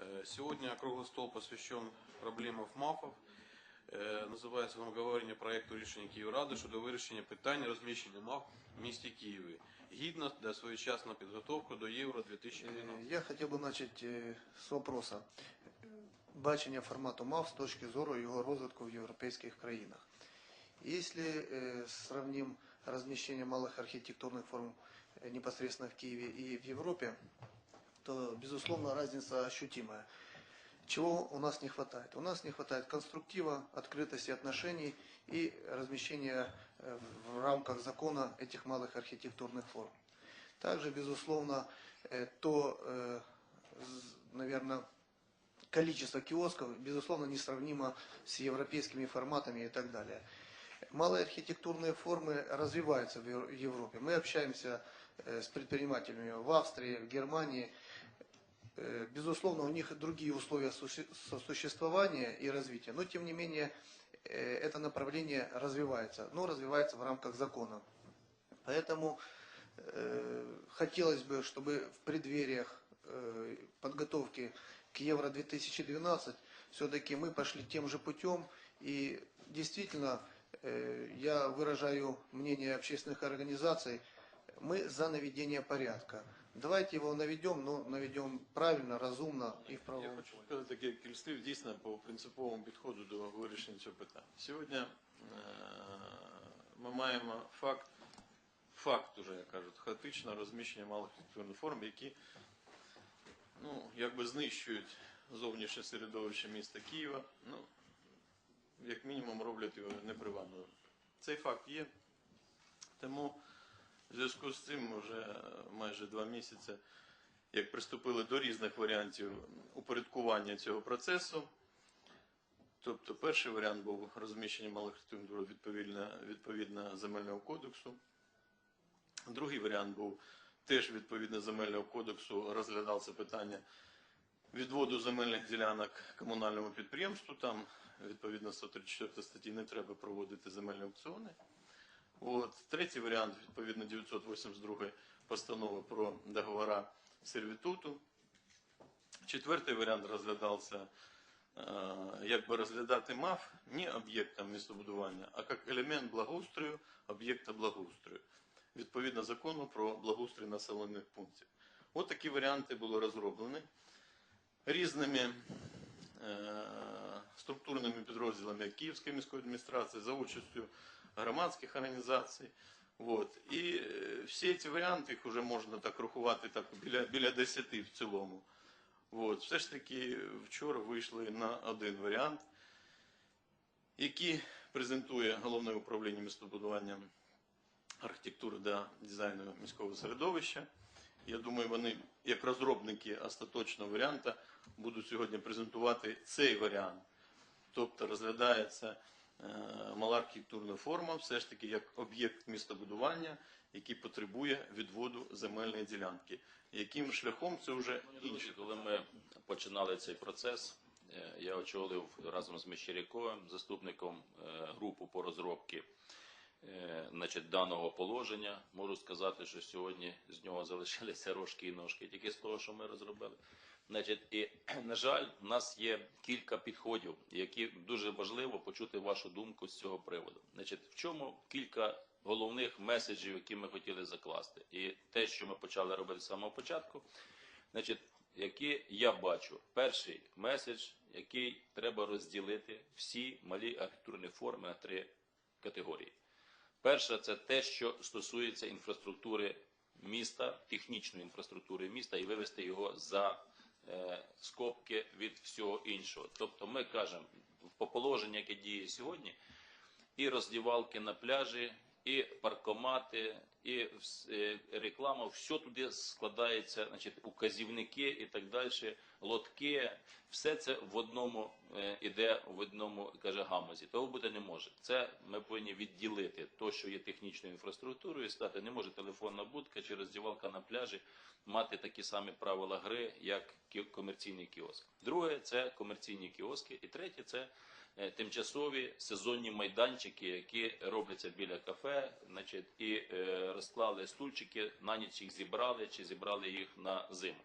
Э, Сегодня круглый стол посвящен проблемам МАФов. Е, Називається обговорення проекту рішення Київради щодо вирішення питань розміщення МАФ в місті Києві. Гідно та своєчасна підготовка до Євро 2012. Е, Я хотів би почати е, з вопроса бачення формату МАВ з точки зору його розвитку в європейських країнах. Если э, сравним размещение малых архитектурных форм э, непосредственно в Киеве и в Европе, то, безусловно, разница ощутимая. Чего у нас не хватает? У нас не хватает конструктива, открытости отношений и размещения э, в рамках закона этих малых архитектурных форм. Также, безусловно, э, то, наверное, количество киосков, безусловно, несравнимо с европейскими форматами и так далее. Малые архитектурные формы развиваются в Ев- в Европе. Мы общаемся э, с предпринимателями в Австрии, в Германии. Э, Безусловно, у них другие условия суще- сосуществования и развития, но тем не менее э, это направление развивается, но развивается в рамках закона. Поэтому хотелось бы, чтобы в преддвериях подготовки к Евро 2012 все-таки мы пошли тем же путем и действительно я выражаю мнение общественных организаций, мы за наведение порядка. Давайте его наведем, но наведем правильно, разумно и в Я правовом хочу сказати кілька слів дійсно по принциповому підходу до вирішення цього питання. Сьогодні е, ми маємо факт, факт уже, як кажуть, хаотичного розміщення малих архітектурних форм, які ну, якби знищують зовнішнє середовище міста Києва, ну, як мінімум роблять його непривабливим. Цей факт є. Тому в зв'язку з цим вже майже два місяці як приступили до різних варіантів упорядкування цього процесу. Тобто перший варіант був розміщення малих відповідно, відповідно земельного кодексу. Другий варіант був теж відповідно земельного кодексу розглядалося питання відводу земельних ділянок комунальному підприємству. Там відповідно 134 статті не треба проводити земельні аукціони. От. Третій варіант, відповідно 982 постанови про договора сервітуту. Четвертий варіант розглядався, е, як би розглядати МАФ не об'єктом містобудування, а як елемент благоустрою об'єкта благоустрою, відповідно закону про благоустрій населених пунктів. От такі варіанти були розроблені різними е, структурними підрозділами Київської міської адміністрації за участю громадських організацій. Вот. І е, всі ці варіанти, їх вже можна так рахувати так, біля, біля 10 в цілому. Вот. Все ж таки вчора вийшли на один варіант, який презентує головне управління містобудування архітектури та дизайну міського середовища. Я думаю, вони, як розробники остаточного варіанта, будуть сьогодні презентувати цей варіант. Тобто розглядається е, мала архітектурна форма, все ж таки як об'єкт містобудування, який потребує відводу земельної ділянки. Яким шляхом це вже інше. коли ми починали цей процес, е, я очолив разом з Мещеряковим, заступником е, групу по розробці значить, даного положення. Можу сказати, що сьогодні з нього залишилися рожки і ножки, тільки з того, що ми розробили. Значить, і, на жаль, в нас є кілька підходів, які дуже важливо почути вашу думку з цього приводу. Значить, в чому кілька головних меседжів, які ми хотіли закласти, і те, що ми почали робити з самого початку, значить, які я бачу. Перший меседж, який треба розділити всі малі архітектурні форми на три категорії. Перша це те, що стосується інфраструктури міста, технічної інфраструктури міста, і вивести його за е, скобки від всього іншого. Тобто, ми кажемо по положенню, яке діє сьогодні, і роздівалки на пляжі, і паркомати, і е, реклама, все туди складається, значить, указівники і так далі, лотки, все це в одному е, іде в одному каже гамузі. Того бути не може. Це ми повинні відділити то, що є технічною інфраструктурою, стати не може телефонна будка чи роздівалка на пляжі мати такі самі правила гри, як комерційний кіоск. Друге це комерційні кіоски, і третє це е, тимчасові сезонні майданчики, які робляться біля кафе, значить, і е, розклали стульчики, на ніч їх зібрали чи зібрали їх на зиму.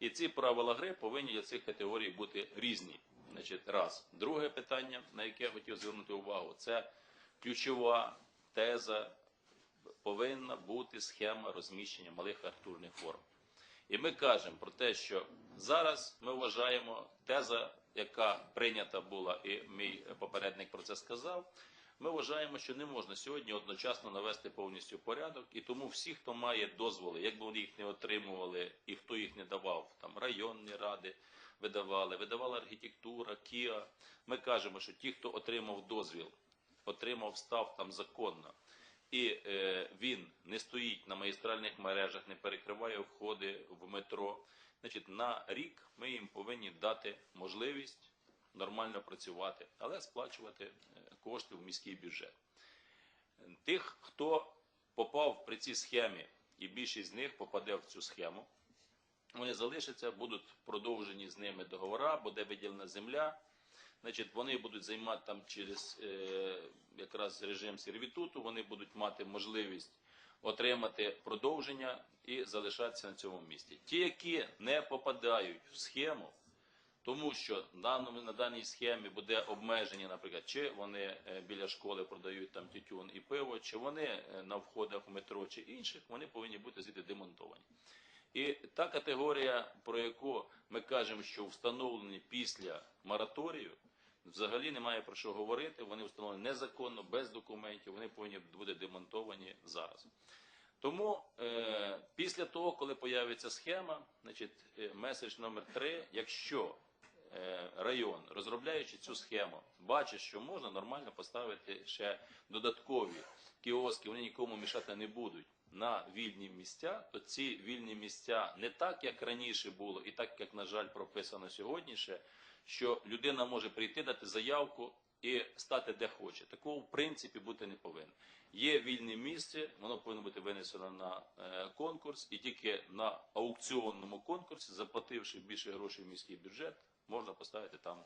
І ці правила гри повинні для цих категорій бути різні. Значить, раз. Друге питання, на яке я хотів звернути увагу, це ключова теза повинна бути схема розміщення малих архітектурних форм. І ми кажемо про те, що зараз ми вважаємо теза, яка прийнята була, і мій попередник про це сказав. Ми вважаємо, що не можна сьогодні одночасно навести повністю порядок, і тому всі, хто має дозволи, як би вони їх не отримували, і хто їх не давав, там районні ради видавали, видавала архітектура, КІА. Ми кажемо, що ті, хто отримав дозвіл, отримав став там законно, і е, він не стоїть на магістральних мережах, не перекриває входи в метро. Значить, на рік ми їм повинні дати можливість нормально працювати, але сплачувати е, кошти в міський бюджет. Тих, хто попав при цій схемі, і більшість з них попаде в цю схему, вони залишаться, будуть продовжені з ними договори, буде виділена земля. Значить, вони будуть займати там через е, якраз режим сервітуту, вони будуть мати можливість отримати продовження і залишатися на цьому місці. Ті, які не попадають в схему, тому що на даній схемі буде обмеження, наприклад, чи вони е, біля школи продають там тютюн і пиво, чи вони е, на входах в метро чи інших, вони повинні бути звідти демонтовані. І та категорія, про яку ми кажемо, що встановлені після мораторію, взагалі немає про що говорити. Вони встановлені незаконно, без документів, вони повинні бути демонтовані зараз. Тому е, після того, коли появиться схема, значить, е, меседж номер три, якщо район, розробляючи цю схему, бачить, що можна нормально поставити ще додаткові кіоски, вони нікому мішати не будуть на вільні місця, то ці вільні місця не так, як раніше було, і так, як, на жаль, прописано сьогодні ще, що людина може прийти, дати заявку і стати де хоче. Такого в принципі бути не повинно. Є вільне місце, воно повинно бути винесено на е, конкурс, і тільки на аукціонному конкурсі, заплативши більше грошей в міський бюджет, можна поставити там.